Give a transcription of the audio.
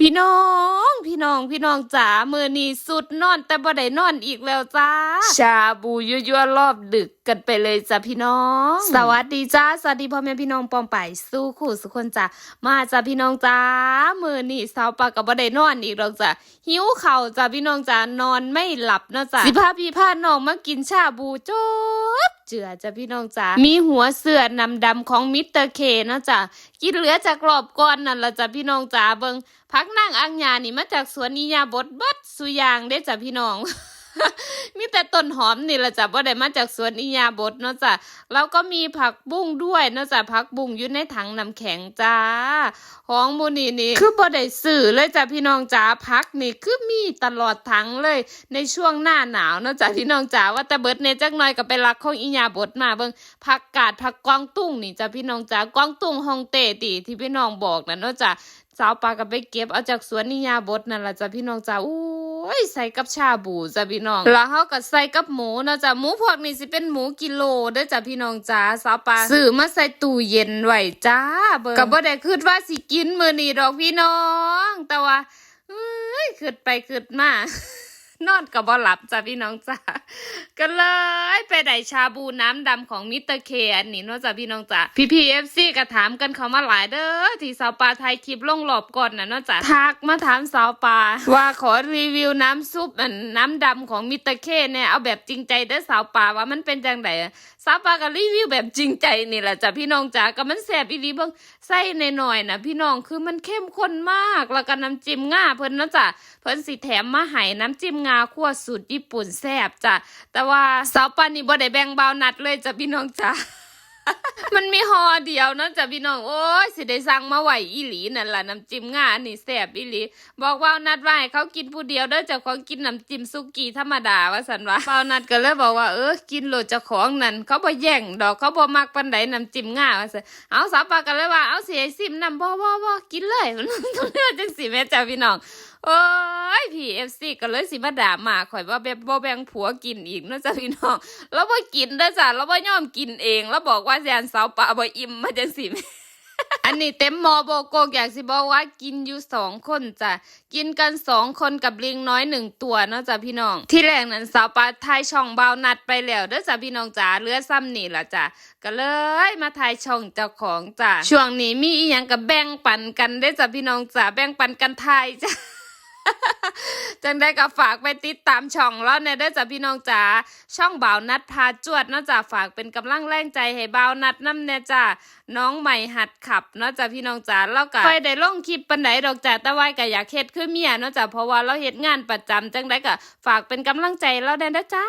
พี่น้อง พี่น้อง พี่น้องจ๋ามือนี้สุดนอนแต่บ่ได้นอนอีกแล้วจ้า ชาบูยั่วๆรอบดึก กันไปเลยจ้ะพี่น้อง สวัสดีจ้า สวัสดีพ่อแม่พี่น้องปอมไปสู้คู่สุคนจ้ามาจ้ะพี่น้องจ้ามือนี้สาวปากกับบ่ได้นอนอีกหรอกจ้ะหิวเข่าจ้ะพี่น้องจ้านอนไม่หลับเนาะจ้ะสิพาพี่พาน้องมากินชาบูจบเจือจ้ะพี่น้องจ้ามีหัวเสือนำดำของมิสเตอร์เคนะจ้ะกินเหลือจากรอบก่อนนั่นละจ้ะพี่น้องจ้าเบิงพักนั่งอังยานี่มาจากสวนนิยาบดบัดสุยางได้จ้ะพี่น้อง มีแต่ต้นหอมนี่แหละจ้ะบ่าได้มาจากสวนอิยาบดเนาะจ้ะแล้วก็มีผักบุ้งด้วยเนาะจ้ะผักบุ้งอยู่ในถังน้ำแข็งจ้าของมูนี่นี่คือบ่ได้ซื้อเลยจ้ะพี่น้องจ้าผักนี่คือมีตลอดถังเลย ในช่วงหน้าหนาวเนาะจ้ะพี่น้องจ้าว่าแต่เบิดเนจักหน่อยก็ไปรักของอิยาบดมาเบิ่งผักกาดผักกวางตุ้งนี่จ้ะพี่น้องจ้ากวางตุ้งฮองเต้ติที่พี่น้องบอกนั่นเนาะจ้ะสาวปลาก็ไปเก็บเอาจากสวนนิยาบดนั่นแหละจ้ะพี่น้องจ้าอู้ ยใส่กับชาบูจ้ะพี่น้อง แล้วเขาก็ใส่กับหมูนะจ้ะหมูพวกนี้สิเป็นหมูกิโลเด้อจ้ะพี่น้องจ้าสาวปาซื้อมาใส่ตู้เย็นไว้จ้าเบิ่งก็บ่ได้คิดว่าสิกินมื้อนี้ดอกพี่น้อง แต่ว่าเอ้ยคิดไปคิดมา นอนก็บ่หลับจ้ะพี่น้องจ้าก็เลยไปได้ชาบูน้ำดำของมิสเตอร์เคอันนี้เนาะจ้ะพี่น้องจ้าพี่พีเอฟซีก็ถามกันเขามาหลายเด้อที่สาวปลาไทยคลิปลงหลบก่อนนะเนาะจ้ะทักมาถามสาวปลาว่าขอรีวิวน้ำซุปอันน้ำดำของมิสเตอร์เคเนี่ยเอาแบบจริงใจเด้อสาวปลาว่ามันเป็นจังไดสาวปลาก็รีวิวแบบจริงใจนี่แหละจ้ะพี่น้องจ้าก็มันแซบอีลีเบิ่งใส่หน่อยๆนะพี่น้องคือมันเข้มข้นมากแล้วก็น้ำจิ้มง่าเพิ่นเนาะจ้ะเพิ่นสิแถมมาให้น้ำจิ้มงาขั้วสูตรญี่ปุ่นแซ่บจ้ะแต่ว่าสาวปันนี่บ่ได้แบ่งเบานัดเลยจ้ะพี่น้องจ้ะ มันมีห่อเดียวเนาะจ้ะพี่น้องโอ้ยสิได้สั่งมาไหวอีหลีนั่นล่ะน้ำจิ้มงาอันนี้แซ่บอีหลี บอกว่านัดว่าให้เขากินผู้เดียวเด้อเจ้าของกินน้ำจิ้มซุกี้ธรรมดาว่าซั่นว่าเบานัดก็เลยบอกว่าเออกินโลดเจ้าของนั่นเขาบ่แย่งดอกเขาบ่มักปานใดน้ำจิ้มงาว่าซั่นเอาสาวปาก็เลยว่าเอาสิให้ซิมน้ำบ่บ่บ่กินเลยต้องเลือกจังสิแม่จ้ะพี่น้องโอ้ยพี่เอฟซีก็เลยสิมาด่ามาข่อยว่าแบบบ่แบ่งผัวกินอีกนาะจ้ะพี่น้องแล้วบ่กินเด้อจ้ะแล้วบ่ยอมกินเอง แล้วบอกว่าแซนสาวปลาบ่อิ่มมาจังสิอันนี้เต็มมอโบโกกอยากสิบอกว่ากินอยู่สองคนจ้ะกินกันสองคนกับลิงน้อยหนึ่งตัวเนาะจ้ะพี่น้อง ที่แรกนั้นสาวปลาทายช่องเบานัดไปแล้วเด้อจ้ะพี่น้องจ๋าเลือซ้ำนี่ละจ้ะก็เลยมาทายช่องเจ้าของจ้ะช่วงนี้มีอีหยังกับแบ่งปันกันได้จ้ะพี่น้องจ๋าแบ่งปันกันทายจ้ะ จังได้ก็ฝากไปติดตามช่องแล้วเนี่ยได้จ้ะพี่น้องจ๋าช่องบ่าวนัดพาจวดเนาะจ้ะฝากเป็นกำลังแรงใจให้บ่าวนัดน้ำเนี่ยจ้ะน้องใหม่หัดขับเนาะจ้ะพี่น้องจ๋าแล้วก็ค่อยได้ลงคลิปปันไหนดอกจ้ะแต่ว่าก็อยากเฮ็ดคือเมียเนาะจ้ะเพราะว่าเราเฮ็ดงานประจำจังได้ก็ฝากเป็นกำลังใจแล้วได้อจ้า